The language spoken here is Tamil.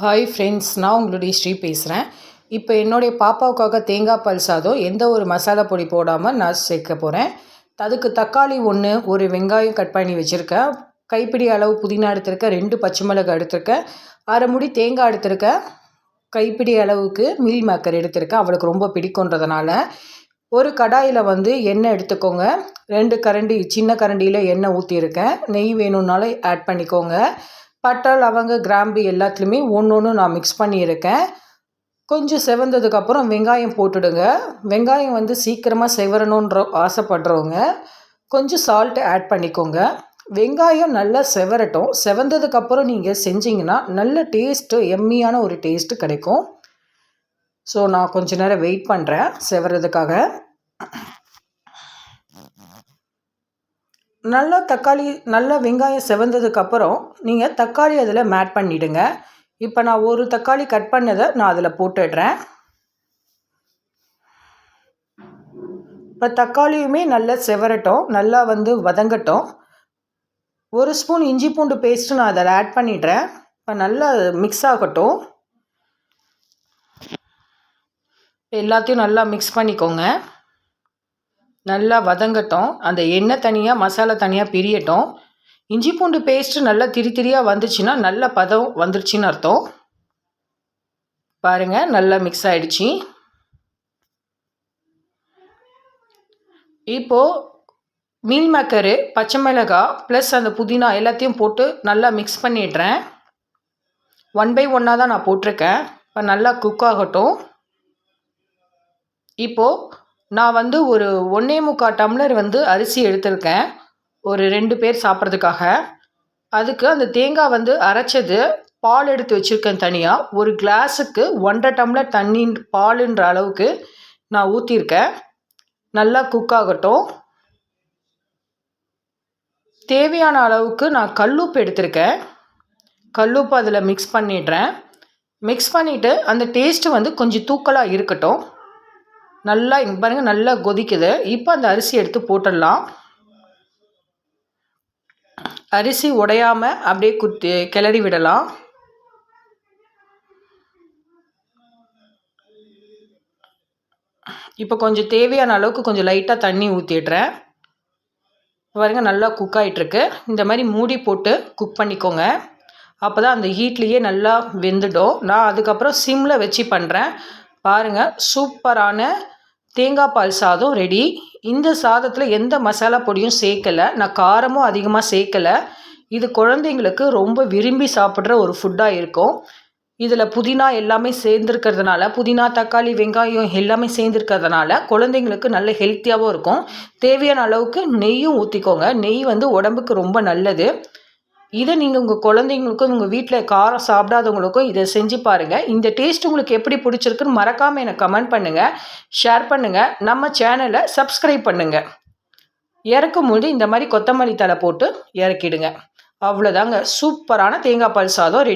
ஹாய் ஃப்ரெண்ட்ஸ் நான் உங்களுடைய ஸ்ரீ பேசுகிறேன் இப்போ என்னுடைய பாப்பாவுக்காக தேங்காய் பால் சாதம் எந்த ஒரு மசாலா பொடி போடாமல் நான் சேர்க்க போகிறேன் அதுக்கு தக்காளி ஒன்று ஒரு வெங்காயம் கட் பண்ணி வச்சுருக்கேன். கைப்பிடி அளவு புதினா எடுத்திருக்கேன் ரெண்டு பச்சை மிளகாய் எடுத்திருக்கேன். அரை முடி தேங்காய் எடுத்திருக்கேன். கைப்பிடி அளவுக்கு மீல் மேக்கர் எடுத்திருக்கேன் அவளுக்கு ரொம்ப பிடிக்குன்றதுனால ஒரு கடாயில் வந்து எண்ணெய் எடுத்துக்கோங்க. ரெண்டு கரண்டி சின்ன கரண்டியில் எண்ணெய் ஊற்றிருக்கேன் நெய் வேணும்னாலும் ஆட் பண்ணிக்கோங்க. பட்டை அவங்க கிராம்பு எல்லாத்துலேயுமே ஒன்று ஒன்று நான் மிக்ஸ் பண்ணியிருக்கேன். கொஞ்சம் செவந்ததுக்கப்புறம் வெங்காயம் போட்டுடுங்க. வெங்காயம் வந்து சீக்கிரமாக செவரணுன்ற ஆசைப்படுறவங்க கொஞ்சம் சால்ட்டு ஆட் பண்ணிக்கோங்க. வெங்காயம் நல்லா செவரட்டும். செவந்ததுக்கப்புறம் நீங்கள் செஞ்சிங்கன்னா நல்ல டேஸ்ட்டு எம்மியான ஒரு டேஸ்ட்டு கிடைக்கும். ஸோ நான் கொஞ்ச நேரம் வெயிட் பண்ணுறேன் செவறதுக்காக நல்லா தக்காளி நல்லா வெங்காயம் செவந்ததுக்கப்புறம் நீங்கள் தக்காளி அதில் மேட் பண்ணிவிடுங்க இப்போ நான் ஒரு தக்காளி கட் பண்ணதை நான் அதில் போட்டுடுறேன். இப்போ தக்காளியுமே நல்லா செவரட்டும் நல்லா வந்து வதங்கட்டும். ஒரு ஸ்பூன் இஞ்சி பூண்டு பேஸ்ட்டு நான் அதில் ஆட் பண்ணிடுறேன். இப்போ நல்லா மிக்ஸ் ஆகட்டும். எல்லாத்தையும் நல்லா மிக்ஸ் பண்ணிக்கோங்க. நல்லா வதங்கட்டும். அந்த எண்ணெய் தனியாக மசாலா தனியாக பிரியட்டும். இஞ்சி பூண்டு பேஸ்ட்டு நல்லா திரி திரியாக வந்துச்சுன்னா நல்ல பதம் வந்துருச்சுன்னு அர்த்தம். பாருங்கள் நல்லா மிக்ஸ் ஆகிடுச்சி இப்போது மீல் மேக்கரு பச்சை மிளகாய் ப்ளஸ் அந்த புதினா எல்லாத்தையும் போட்டு நல்லா மிக்ஸ் பண்ணிடுறேன். ஒன் பை ஒன்னாக தான் நான் போட்டிருக்கேன். இப்போ நல்லா குக் ஆகட்டும். இப்போது நான் வந்து ஒரு ஒன்றே முக்கால் டம்ளர் வந்து அரிசி எடுத்திருக்கேன். ஒரு ரெண்டு பேர் சாப்பிட்றதுக்காக. அதுக்கு அந்த தேங்காய் வந்து அரைச்சது பால் எடுத்து வச்சுருக்கேன் தனியாக ஒரு கிளாஸுக்கு ஒன்றரை டம்ளர் தண்ணி பாலுன்ற அளவுக்கு நான் ஊற்றிருக்கேன் நல்லா குக் ஆகட்டும். தேவையான அளவுக்கு நான் கல்லுப்பு எடுத்திருக்கேன். கல்லுப்பு அதில் மிக்ஸ் பண்ணிடுறேன். மிக்ஸ் பண்ணிவிட்டு அந்த டேஸ்ட்டு வந்து கொஞ்சம் தூக்கலாக இருக்கட்டும். நல்லா இங்கே பாருங்கள் நல்லா கொதிக்குது. இப்போ அந்த அரிசி எடுத்து போட்டுடலாம். அரிசி உடையாமல் அப்படியே குத்தி கிளறி விடலாம். இப்போ கொஞ்சம் தேவையான அளவுக்கு கொஞ்சம் லைட்டாக தண்ணி ஊற்றிடுறேன் பாருங்க நல்லா குக் ஆகிட்டுருக்கு இந்த மாதிரி மூடி போட்டு குக் பண்ணிக்கோங்க. அப்போ தான் அந்த ஹீட்லேயே நல்லா வெந்துடும். நான் அதுக்கப்புறம் சிம்மில் வச்சு பண்ணுறேன் பாருங்கள் சூப்பரான தேங்காய் பால் சாதம் ரெடி இந்த சாதத்தில் எந்த மசாலா பொடியும் சேர்க்கலை. நான் காரமும் அதிகமாக சேர்க்கலை. இது குழந்தைங்களுக்கு ரொம்ப விரும்பி சாப்பிட்ற ஒரு ஃபுட்டாக இருக்கும். இதில் புதினா எல்லாமே சேர்ந்துருக்கிறதுனால புதினா தக்காளி வெங்காயம் எல்லாமே சேர்ந்துருக்கிறதுனால குழந்தைங்களுக்கு நல்ல ஹெல்த்தியாகவும் இருக்கும். தேவையான அளவுக்கு நெய்யும் ஊற்றிக்கோங்க நெய் வந்து உடம்புக்கு ரொம்ப நல்லது. இதை நீங்கள் உங்கள் குழந்தைங்களுக்கும் உங்கள் வீட்டில் காரம் சாப்பிடாதவங்களுக்கும் இதை செஞ்சு பாருங்கள் இந்த டேஸ்ட் உங்களுக்கு எப்படி பிடிச்சிருக்குன்னு மறக்காமல் எனக்கு கமெண்ட் பண்ணுங்கள் ஷேர் பண்ணுங்கள் நம்ம சேனலை சப்ஸ்கிரைப் பண்ணுங்கள் இறக்கும் போது இந்த மாதிரி கொத்தமல்லி தலை போட்டு இறக்கிடுங்க. அவ்வளோதாங்க சூப்பரான தேங்காய் பால் சாதம் ரெடி